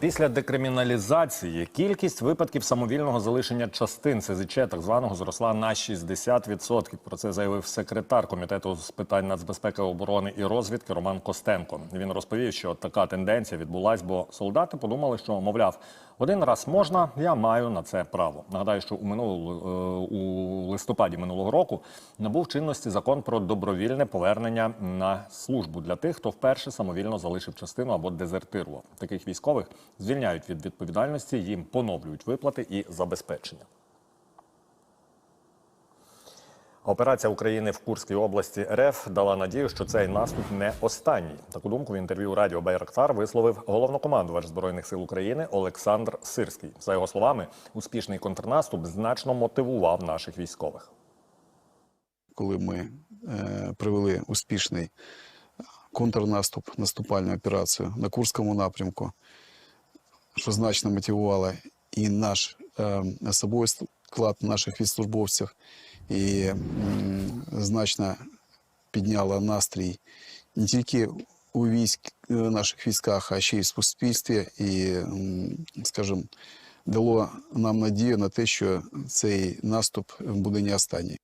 Після декриміналізації кількість випадків самовільного залишення частин СЗЧ так званого зросла на 60%. Про це заявив секретар комітету з питань нацбезпеки, оборони і розвідки Роман Костенко. Він розповів, що така тенденція відбулась, бо солдати подумали, що мовляв, один раз можна, я маю на це право. Нагадаю, що у минулу е, у листопаді минулого року набув чинності закон про добровільне повернення на службу для тих, хто вперше самовільно залишив частину або дезертирував. Таких військових звільняють від відповідальності, їм поновлюють виплати і забезпечення. Операція України в Курській області РФ дала надію, що цей наступ не останній. Таку думку в інтерв'ю Радіо Байрактар висловив головнокомандувач збройних сил України Олександр Сирський. За його словами, успішний контрнаступ значно мотивував наших військових. коли ми е, провели успішний контрнаступ, наступальну операцію на Курському напрямку, що значно мотивувало і наш е, особовий склад наших військовослужбовців, і значно підняло настрій не тільки у військ, е, наших військах, а ще й в суспільстві, і, скажімо, дало нам надію на те, що цей наступ буде не останній.